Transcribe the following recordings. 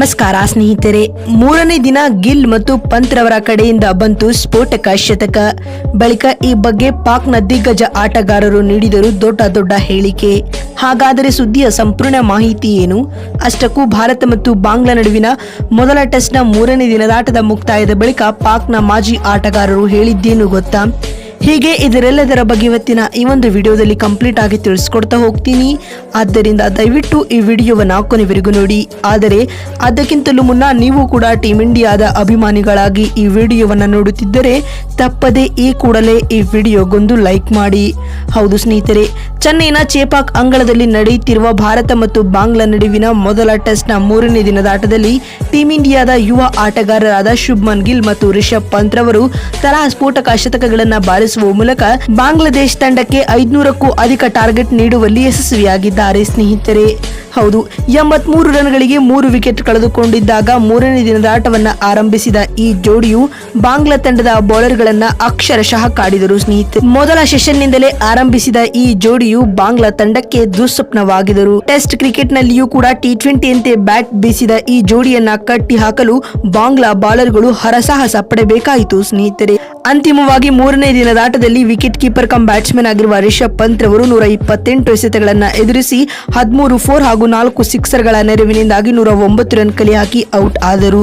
ನಮಸ್ಕಾರ ಸ್ನೇಹಿತರೆ, ಮೂರನೇ ದಿನ ಗಿಲ್ ಮತ್ತು ಪಂತ್ ರವರ ಕಡೆಯಿಂದ ಬಂತು ಸ್ಫೋಟಕ ಶತಕ. ಬಳಿಕ ಈ ಬಗ್ಗೆ ಪಾಕ್ನ ದಿಗ್ಗಜ ಆಟಗಾರರು ನೀಡಿದರು ದೊಡ್ಡ ದೊಡ್ಡ ಹೇಳಿಕೆ. ಹಾಗಾದರೆ ಸುದ್ದಿಯ ಸಂಪೂರ್ಣ ಮಾಹಿತಿ ಏನು? ಅಷ್ಟಕ್ಕೂ ಭಾರತ ಮತ್ತು ಬಾಂಗ್ಲಾ ನಡುವಿನ ಮೊದಲ ಟೆಸ್ಟ್ನ ಮೂರನೇ ದಿನದಾಟದ ಮುಕ್ತಾಯದ ಬಳಿಕ ಪಾಕ್ನ ಮಾಜಿ ಆಟಗಾರರು ಹೇಳಿದ್ದೇನು ಗೊತ್ತಾ? ಹೀಗೆ ಇದರೆಲ್ಲದರ ಬಗ್ಗೆ ಇವತ್ತಿನ ಈ ಒಂದು ವಿಡಿಯೋದಲ್ಲಿ ಕಂಪ್ಲೀಟ್ ಆಗಿ ತಿಳಿಸ್ಕೊಡ್ತಾ ಹೋಗ್ತೀನಿ. ಆದ್ದರಿಂದ ದಯವಿಟ್ಟು ಈ ವಿಡಿಯೋವನ್ನು ಕೊನೆವರೆಗೂ ನೋಡಿ. ಆದರೆ, ಅದಕ್ಕಿಂತಲೂ ಮುನ್ನ ನೀವು ಕೂಡ ಟೀಮ್ ಇಂಡಿಯಾದ ಅಭಿಮಾನಿಗಳಾಗಿ ಈ ವಿಡಿಯೋವನ್ನು ನೋಡುತ್ತಿದ್ದರೆ, ತಪ್ಪದೆ ಈ ಕೂಡಲೇ ಈ ವಿಡಿಯೋಗೊಂದು ಲೈಕ್ ಮಾಡಿ. ಹೌದು ಸ್ನೇಹಿತರೆ, ಚೆನ್ನೈನ ಚೇಪಾಕ್ ಅಂಗಳದಲ್ಲಿ ನಡೆಯುತ್ತಿರುವ ಭಾರತ ಮತ್ತು ಬಾಂಗ್ಲಾ ನಡುವಿನ ಮೊದಲ ಟೆಸ್ಟ್ನ ಮೂರನೇ ದಿನದ ಆಟದಲ್ಲಿ ಟೀಂ ಇಂಡಿಯಾದ ಯುವ ಆಟಗಾರರಾದ ಶುಭ್ಮನ್ ಗಿಲ್ ಮತ್ತು ರಿಷಬ್ ಪಂತ್ ರವರು ತಲಾ ಸ್ಫೋಟಕ ಶತಕಗಳನ್ನು ಬಾರಿಸುವ ಮೂಲಕ ಬಾಂಗ್ಲಾದೇಶ ತಂಡಕ್ಕೆ ಐದುನೂರಕ್ಕೂ ಅಧಿಕ ಟಾರ್ಗೆಟ್ ನೀಡುವಲ್ಲಿ ಯಶಸ್ವಿಯಾಗಿದ್ದಾರೆ ಸ್ನೇಹಿತರೆ. ಹೌದು, ಎಂಬತ್ಮೂರು ರನ್ಗಳಿಗೆ ಮೂರು ವಿಕೆಟ್ ಕಳೆದುಕೊಂಡಿದ್ದಾಗ ಮೂರನೇ ದಿನದ ಆಟವನ್ನ ಆರಂಭಿಸಿದ ಈ ಜೋಡಿಯು ಬಾಂಗ್ಲಾ ತಂಡದ ಬೌಲರ್ಗಳನ್ನ ಅಕ್ಷರಶಃ ಕಾಡಿದರು, ಸ್ನೇಹಿತರು. ಮೊದಲ ಸೆಷನ್ನಿಂದಲೇ ಆರಂಭಿಸಿದ ಈ ಜೋಡಿಯು ಬಾಂಗ್ಲಾ ತಂಡಕ್ಕೆ ದುಸ್ವಪ್ನವಾಗಿದರು ಟೆಸ್ಟ್ ಕ್ರಿಕೆಟ್ನಲ್ಲಿಯೂ ಕೂಡ ಟಿ ಟ್ವೆಂಟಿಯಂತೆ ಬ್ಯಾಟ್ ಬೀಸಿದ ಈ ಜೋಡಿಯನ್ನ ಕಟ್ಟಿ ಹಾಕಲು ಬಾಂಗ್ಲಾ ಬಾಲರ್ಗಳು ಹರಸಾಹಸ ಪಡಬೇಕಾಯಿತು, ಸ್ನೇಹಿತರೆ. ಅಂತಿಮವಾಗಿ ಮೂರನೇ ದಿನದ ಆಟದಲ್ಲಿ ವಿಕೆಟ್ ಕೀಪರ್ ಕಮ್ ಬ್ಯಾಟ್ಸ್ಮನ್ ಆಗಿರುವ ರಿಷಬ್ ಪಂತ್ ರವರು ನೂರ ಇಪ್ಪತ್ತೆಂಟು ಎಸೆತಗಳನ್ನ ಎದುರಿಸಿ ಹದಿಮೂರು ಫೋರ್ ಹಾಗೂ ನಾಲ್ಕು ಸಿಕ್ಸರ್ಗಳ ನೆರವಿನಿಂದಾಗಿ ನೂರ ಒಂಬತ್ತು ರನ್ ಕಲೆ ಹಾಕಿ ಔಟ್ ಆದರು.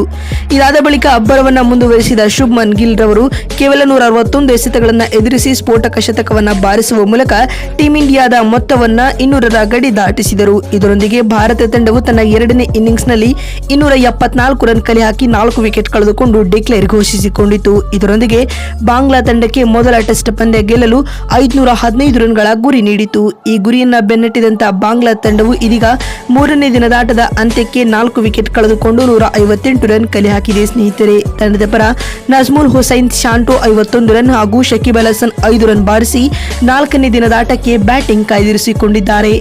ಇದಾದ ಬಳಿಕ ಅಬ್ಬರವನ್ನು ಮುಂದುವರಿಸಿದ ಶುಭ್ಮನ್ ಗಿಲ್ ರವರು ಕೇವಲ ನೂರ ಅರವತ್ತೊಂದು ಎಸೆತಗಳನ್ನು ಎದುರಿಸಿ ಸ್ಫೋಟಕ ಶತಕವನ್ನು ಬಾರಿಸುವ ಮೂಲಕ ಟೀಂ ಇಂಡಿಯಾದ ಮೊತ್ತವನ್ನ ಇನ್ನೂರರ ಗಡಿ ದಾಟಿಸಿದರು. ಇದರೊಂದಿಗೆ ಭಾರತ ತಂಡವು ತನ್ನ ಎರಡನೇ ಇನ್ನಿಂಗ್ಸ್ನಲ್ಲಿ ಇನ್ನೂರ ಎಪ್ಪತ್ನಾಲ್ಕು ರನ್ ಕಲೆ ಹಾಕಿ ನಾಲ್ಕು ವಿಕೆಟ್ ಕಳೆದುಕೊಂಡು ಡಿಕ್ಲೇರ್ ಘೋಷಿಸಿಕೊಂಡಿತು. ಇದರೊಂದಿಗೆ ಬಾಂಗ್ಲಾ ತಂಡಕ್ಕೆ ಮೊದಲ ಟೆಸ್ಟ್ ಪಂದ್ಯ ಗೆಲ್ಲಲು ಐದುನೂರ ಹದಿನೈದು ರನ್ಗಳ ಗುರಿ ನೀಡಿತು. ಈ ಗುರಿಯನ್ನ ಬೆನ್ನಟ್ಟಿದಂತಹ ಬಾಂಗ್ಲಾ ತಂಡವು ಇದೀಗ ಮೂರನೇ ದಿನದ ಆಟದ ಅಂತ್ಯಕ್ಕೆ ನಾಲ್ಕು ವಿಕೆಟ್ ಕಳೆದುಕೊಂಡು ನೂರ ಐವತ್ತೆಂಟು ರನ್ ಕಲೆ ಹಾಕಿದೆ ಸ್ನೇಹಿತರೆ. ತಂಡದ ಪರ ನಜ್ಮುಲ್ ಹುಸೈನ್ ಶಾಂಟೋ ಐವತ್ತೊಂದು ರನ್ ಹಾಗೂ ಶಕೀಬ್ ಅಲ್ ಐದು ರನ್ ಬಾರಿಸಿ ನಾಲ್ಕನೇ ದಿನದ ಆಟಕ್ಕೆ ಬ್ಯಾಟಿಂಗ್ ಕಾಯ್ದಿರಿಸಿಕೊಂಡಿದ್ದಾರೆ.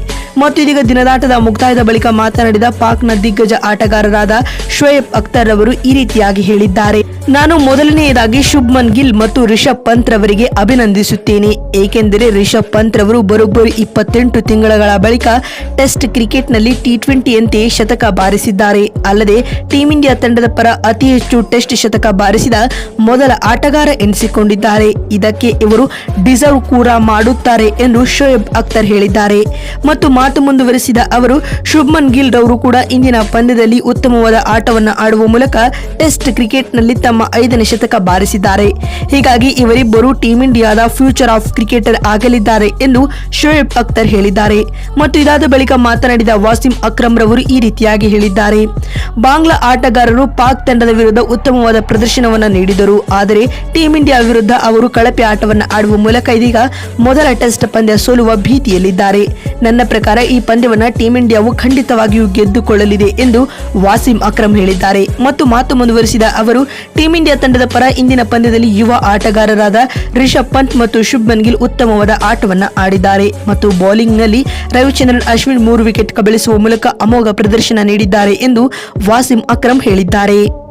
ಮತ್ತು ಇದೀಗ ದಿನದಾಟದ ಮುಕ್ತಾಯದ ಬಳಿಕ ಮಾತನಾಡಿದ ಪಾಕ್ನ ದಿಗ್ಗಜ ಆಟಗಾರರಾದ ಶೋಯಬ್ ಅಖ್ತರ್ ಅವರು ಈ ರೀತಿಯಾಗಿ ಹೇಳಿದ್ದಾರೆ. ನಾನು ಮೊದಲನೆಯದಾಗಿ ಶುಭ್ಮನ್ ಗಿಲ್ ಮತ್ತು ರಿಷಬ್ ಪಂತ್ ರವರಿಗೆ ಅಭಿನಂದಿಸುತ್ತೇನೆ. ಏಕೆಂದರೆ ರಿಷಬ್ ಪಂತ್ ರವರು ಬರೋಬ್ಬರಿ ಇಪ್ಪತ್ತೆಂಟು ತಿಂಗಳ ಬಳಿಕ ಟೆಸ್ಟ್ ಕ್ರಿಕೆಟ್ನಲ್ಲಿ ಟಿ ಟ್ವೆಂಟಿಯಂತೆ ಶತಕ ಬಾರಿಸಿದ್ದಾರೆ. ಅಲ್ಲದೆ ಟೀಂ ಇಂಡಿಯಾ ತಂಡದ ಪರ ಅತಿ ಹೆಚ್ಚು ಟೆಸ್ಟ್ ಶತಕ ಬಾರಿಸಿದ ಮೊದಲ ಆಟಗಾರ ಎನಿಸಿಕೊಂಡಿದ್ದಾರೆ. ಇದಕ್ಕೆ ಇವರು ಡಿಸರ್ವ್ ಕೂಡ ಮಾಡುತ್ತಾರೆ ಎಂದು ಶೋಯಬ್ ಅಖ್ತರ್ ಹೇಳಿದ್ದಾರೆ. ಮತ್ತು ಮಾತು ಮುಂದುವರೆಸಿದ ಅವರು, ಶುಭ್ಮನ್ ಗಿಲ್ ರವರು ಕೂಡ ಇಂದಿನ ಪಂದ್ಯದಲ್ಲಿ ಉತ್ತಮವಾದ ಆಟವನ್ನು ಆಡುವ ಮೂಲಕ ಟೆಸ್ಟ್ ಕ್ರಿಕೆಟ್ನಲ್ಲಿ ತಮ್ಮ ಐದನೇ ಶತಕ ಬಾರಿಸಿದ್ದಾರೆ. ಹೀಗಾಗಿ ಇವರಿಬ್ಬರು ಟೀಂ ಇಂಡಿಯಾದ ಫ್ಯೂಚರ್ ಆಫ್ ಕ್ರಿಕೆಟರ್ ಆಗಲಿದ್ದಾರೆ ಎಂದು ಶೋಯಬ್ ಅಖ್ತರ್ ಹೇಳಿದ್ದಾರೆ. ಮತ್ತು ಇದಾದ ಬಳಿಕ ಮಾತನಾಡಿದ ವಾಸಿಂ ಅಕ್ರಮ್ ರವರು ಈ ರೀತಿಯಾಗಿ ಹೇಳಿದ್ದಾರೆ. ಬಾಂಗ್ಲಾ ಆಟಗಾರರು ಪಾಕ್ ತಂಡದ ವಿರುದ್ಧ ಉತ್ತಮವಾದ ಪ್ರದರ್ಶನವನ್ನು ನೀಡಿದರು. ಆದರೆ ಟೀಂ ಇಂಡಿಯಾ ವಿರುದ್ಧ ಅವರು ಕಳಪೆ ಆಟವನ್ನು ಆಡುವ ಮೂಲಕ ಇದೀಗ ಮೊದಲ ಟೆಸ್ಟ್ ಪಂದ್ಯ ಸೋಲುವ ಭೀತಿಯಲ್ಲಿದ್ದಾರೆ. ನನ್ನ ಪ್ರಕಾರ ಈ ಪಂದ್ಯವನ್ನು ಟೀಂ ಇಂಡಿಯಾವು ಖಂಡಿತವಾಗಿಯೂ ಗೆದ್ದುಕೊಳ್ಳಲಿದೆ ಎಂದು ವಾಸಿಂ ಅಕ್ರಮ್ ಹೇಳಿದ್ದಾರೆ. ಮತ್ತು ಮಾತು ಮುಂದುವರಿಸಿದ ಅವರು, ಟೀಂ ಇಂಡಿಯಾ ತಂಡದ ಪರ ಇಂದಿನ ಪಂದ್ಯದಲ್ಲಿ ಯುವ ಆಟಗಾರರಾದ ರಿಷಬ್ ಪಂತ್ ಮತ್ತು ಶುಭ್ಮನ್ ಗಿಲ್ ಉತ್ತಮವಾದ ಆಟವನ್ನು ಆಡಿದ್ದಾರೆ. ಮತ್ತು ಬೌಲಿಂಗ್ನಲ್ಲಿ ರವಿಚಂದ್ರನ್, ಅಶ್ವಿನ್ ಮೂರು ವಿಕೆಟ್ ಕಬಳಿಸುವ ಮೂಲಕ ಅಮೋಘ ಪ್ರದರ್ಶನ ನೀಡಿದ್ದಾರೆ ಎಂದು ವಾಸಿಂ ಅಕ್ರಮ್ ಹೇಳಿದ್ದಾರೆ.